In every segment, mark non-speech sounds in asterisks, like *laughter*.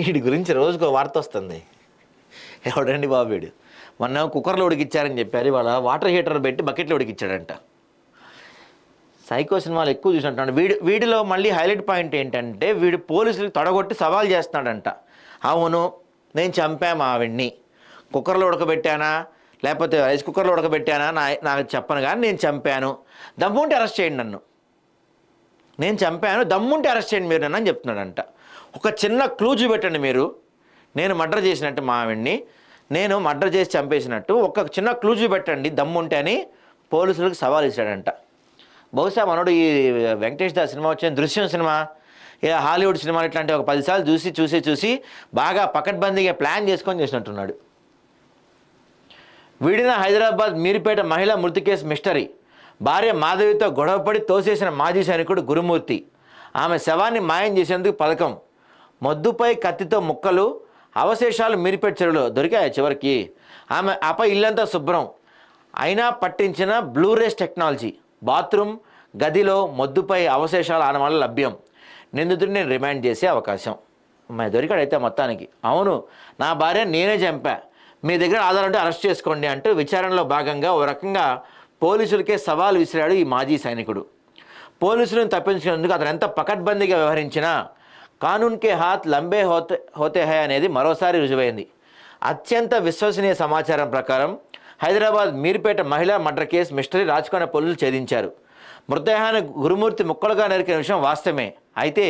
వీడి గురించి రోజుకు వార్త వస్తుంది. ఎవడండి బాబు వీడు? మొన్న కుక్కర్లో ఉడికిచ్చారని చెప్పారు ఇవాళ వాటర్ హీటర్ పెట్టి బకెట్లో ఉడికిచ్చాడంట. సైకో సినిమాలు ఎక్కువ చూసినట్టు వీడి వీడిలో మళ్ళీ హైలైట్ పాయింట్ ఏంటంటే వీడు పోలీసులు తొడగొట్టి సవాల్ చేస్తున్నాడంట. అవును నేను చంపాము ఆవిడ్ని. కుక్కర్లో ఉడకబెట్టానా? లేకపోతే రైస్ కుక్కర్లో ఉడకబెట్టానా? నా నాకు చెప్పను కానీ నేను చంపాను. దమ్ముంటే అరెస్ట్ చేయండి నన్ను. నేను చంపాను దమ్ముంటే అరెస్ట్ చేయండి మీరు నన్ను అని చెప్తున్నాడంట. ఒక చిన్న క్లూ చూపెట్టండి మీరు. నేను మర్డర్ చేసినట్టు మా ఆవిడ్ని. నేను మర్డర్ చేసి చంపేసినట్టు ఒక చిన్న క్లూ చూపెట్టండి దమ్ముంటే అని పోలీసులకు సవాల్ ఇచ్చాడంట బహుశా మనోడు ఈ వెంకటేష్ దాస్ సినిమా వచ్చిన దృశ్యం సినిమా ఇక హాలీవుడ్ సినిమాలు ఇట్లాంటి ఒక పదిసార్లు చూసి చూసి చూసి బాగా పకడ్బందీగా ప్లాన్ చేసుకొని చేసినట్టున్నాడు. వీడిన హైదరాబాద్ మీరిపేట మహిళ మృతి కేసు మిస్టరీ. భార్య మాధవితో గొడవపడి తోసేసిన మాజీ సైనికుడు గురుమూర్తి. ఆమె శవాన్ని మాయం చేసేందుకు పథకం. మొద్దుపై కత్తితో ముక్కలు అవశేషాలు మిరిపెట్ చెరువులో దొరికాయి చివరికి. ఆమె ఆపై ఇల్లంతా శుభ్రం. అయినా పట్టించిన బ్లూరేస్ టెక్నాలజీ బాత్రూమ్ గదిలో మొద్దుపై అవశేషాలు ఆన వల్ల లభ్యం. నిందితుడిని రిమాండ్ చేసే అవకాశం. అమ్మాయి దొరికాడైతే మొత్తానికి. అవును నా భార్య నేనే చంపా. మీ దగ్గర ఆధారంటే అరెస్ట్ చేసుకోండి అంటూ విచారణలో భాగంగా ఓ రకంగా పోలీసులకే సవాల్ విసిరాడు ఈ మాజీ సైనికుడు. పోలీసులను తప్పించుకునేందుకు అతను ఎంత పకడ్బందీగా వ్యవహరించినా కానూన్ కే హాత్ లంబే హోతే హోతే హై అనేది మరోసారి రుజువైంది. అత్యంత విశ్వసనీయ సమాచారం ప్రకారం హైదరాబాద్ మీర్పేట మహిళా మర్డర్ కేసు మిస్టరీ రాచకొండ పోలీసులు ఛేదించారు. మృతదేహాన్ని గురుమూర్తి ముక్కలుగా నరికిన విషయం వాస్తవమే. అయితే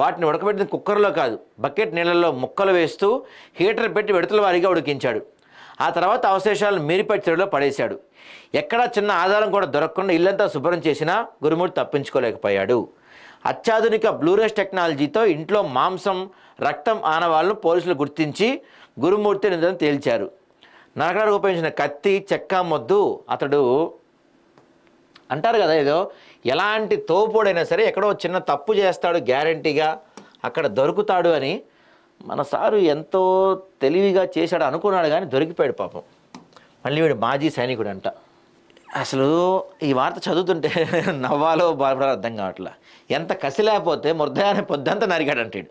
వాటిని ఉడకబెట్టిన కుక్కర్లో కాదు బకెట్ నీళ్ళల్లో ముక్కలు వేస్తూ హీటర్ పెట్టి విడతల వారిగా ఉడికించాడు. ఆ తర్వాత అవశేషాలను మీరిపేట చెరువులో పడేశాడు. ఎక్కడా చిన్న ఆధారం కూడా దొరకకుండా ఇల్లంతా శుభ్రం చేసినా గురుమూర్తి తప్పించుకోలేకపోయాడు. అత్యాధునిక బ్లూరేస్ టెక్నాలజీతో ఇంట్లో మాంసం రక్తం ఆనవాళ్ళను పోలీసులు గుర్తించి గురుమూర్తి నిధులను తేల్చారు. నరకడానికి ఉపయోగించిన కత్తి చెక్క మొద్దు అతడు అంటారు కదా ఏదో ఎలాంటి తోపుడైనా సరే ఎక్కడో చిన్న తప్పు చేస్తాడు గ్యారంటీగా అక్కడ దొరుకుతాడు అని మన సారు ఎంతో తెలివిగా చేశాడు అనుకున్నాడు కానీ దొరికిపోయాడు పాపం. మళ్ళీ వీడు మాజీ సైనికుడు అంట అసలు ఈ వార్త చదువుతుంటే *laughs* నవ్వాలో బాధపడాలో అర్థం కావట్లా. ఎంత కసి లేకపోతే మృదయాన్ని పొద్దంతా నరిగాడంటాడు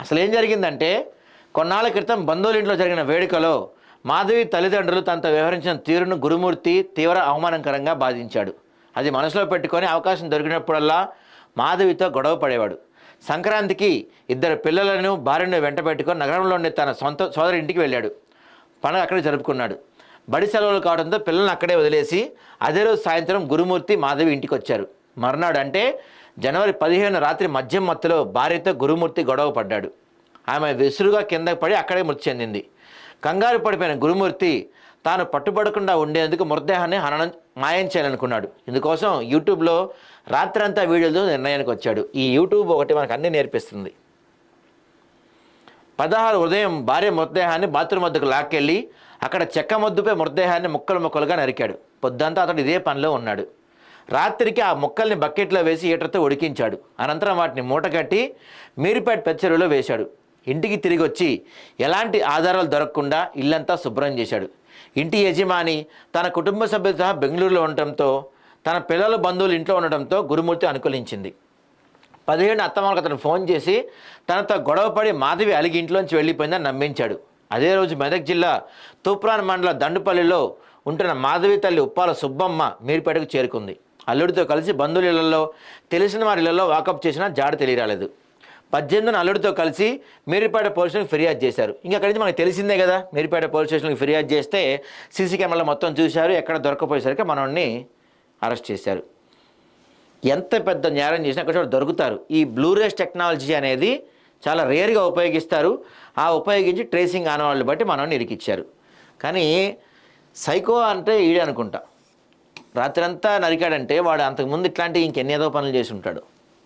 అసలు ఏం జరిగిందంటే కొన్నాళ్ళ క్రితం బంధువుల ఇంట్లో జరిగిన వేడుకలో మాధవి తల్లిదండ్రులు తనతో వ్యవహరించిన తీరును గురుమూర్తి తీవ్ర అవమానకరంగా బాధించాడు. అది మనసులో పెట్టుకొని అవకాశం దొరికినప్పుడల్లా మాధవితో గొడవ పడేవాడు. సంక్రాంతికి ఇద్దరు పిల్లలను భార్యను వెంట పెట్టుకొని నగరంలోని తన సొంత సోదరి ఇంటికి వెళ్ళాడు. పండుగ అక్కడే జరుపుకున్నాడు. బడి సెలవులు కావడంతో పిల్లల్ని అక్కడే వదిలేసి అదే రోజు సాయంత్రం గురుమూర్తి మాధవి ఇంటికి వచ్చారు. మర్నాడు అంటే జనవరి పదిహేను రాత్రి మద్యం మత్తులో భార్యతో గురుమూర్తి గొడవ పడ్డాడు. ఆమె విసురుగా కిందకి పడి అక్కడే మృతి చెందింది. కంగారు పడిపోయిన గురుమూర్తి తాను పట్టుబడకుండా ఉండేందుకు మృతదేహాన్ని హననం మాయం చేయాలనుకున్నాడు. ఇందుకోసం యూట్యూబ్లో రాత్రంతా వీడియోలతో నిర్ణయానికి వచ్చాడు. ఈ యూట్యూబ్ ఒకటి మనకు అన్నీ నేర్పిస్తుంది. పదహారు ఉదయం భార్య మృతదేహాన్ని బాత్రూమ్ వద్దకు లాక్కెళ్ళి అక్కడ చెక్క మొద్దుపై మృతదేహాన్ని ముక్కలు ముక్కలుగా నరికాడు. పొద్దంతా అతడు ఇదే పనిలో ఉన్నాడు. రాత్రికి ఆ ముక్కల్ని బకెట్లో వేసి హీటర్తో ఉడికించాడు. అనంతరం వాటిని మూటగట్టి మీరుపేట పెచ్చరులో వేశాడు. ఇంటికి తిరిగి వచ్చి ఎలాంటి ఆధారాలు దొరకకుండా ఇల్లంతా శుభ్రం చేశాడు. ఇంటి యజమాని తన కుటుంబ సభ్యులతో సహా బెంగళూరులో ఉండటంతో తన పిల్లల బంధువులు ఇంట్లో ఉండటంతో గురుమూర్తి అనుకూలించింది. పదిహేను అత్తమాలకు అతను ఫోన్ చేసి తనతో గొడవపడి మాధవి అలిగి ఇంట్లోంచి వెళ్ళిపోయిందని నమ్మించాడు. అదే రోజు మెదక్ జిల్లా తూప్రాన్ మండల దండుపల్లిలో ఉంటున్న మాధవి తల్లి ఉప్పాల సుబ్బమ్మ మీరుపేటకు చేరుకుంది. అల్లుడితో కలిసి బంధువుల ఇళ్ళలో తెలిసిన వారి ఇళ్ళలో వాకప్ చేసినా జాడ తెలియరాలేదు. పద్దెనిమిదిన అల్లుడితో కలిసి మీరుపేట పోలీస్ స్టేషన్కి ఫిర్యాదు చేశారు. ఇంకా అక్కడి నుంచి మనకు తెలిసిందే కదా మీరుపేట పోలీస్ స్టేషన్కి ఫిర్యాదు చేస్తే సీసీ కెమెరాలో మొత్తం చూశారు ఎక్కడ దొరకపోయేసరికి మనల్ని అరెస్ట్ చేశారు. ఎంత పెద్ద నేరం చేసినా అక్కడ దొరుకుతారు. ఈ బ్లూరేస్ టెక్నాలజీ అనేది చాలా రేర్గా ఉపయోగిస్తారు. ఆ ఉపయోగించి ట్రేసింగ్ ఆనవాళ్ళు బట్టి మనల్ని నిరికిచ్చారు కానీ సైకో అంటే ఈడనుకుంటా అనుకుంటా. రాత్రంతా నరికాడంటే వాడు అంతకుముందు ఇట్లాంటి ఇంకెన్ని ఏదో పనులు చేసి ఉంటాడు.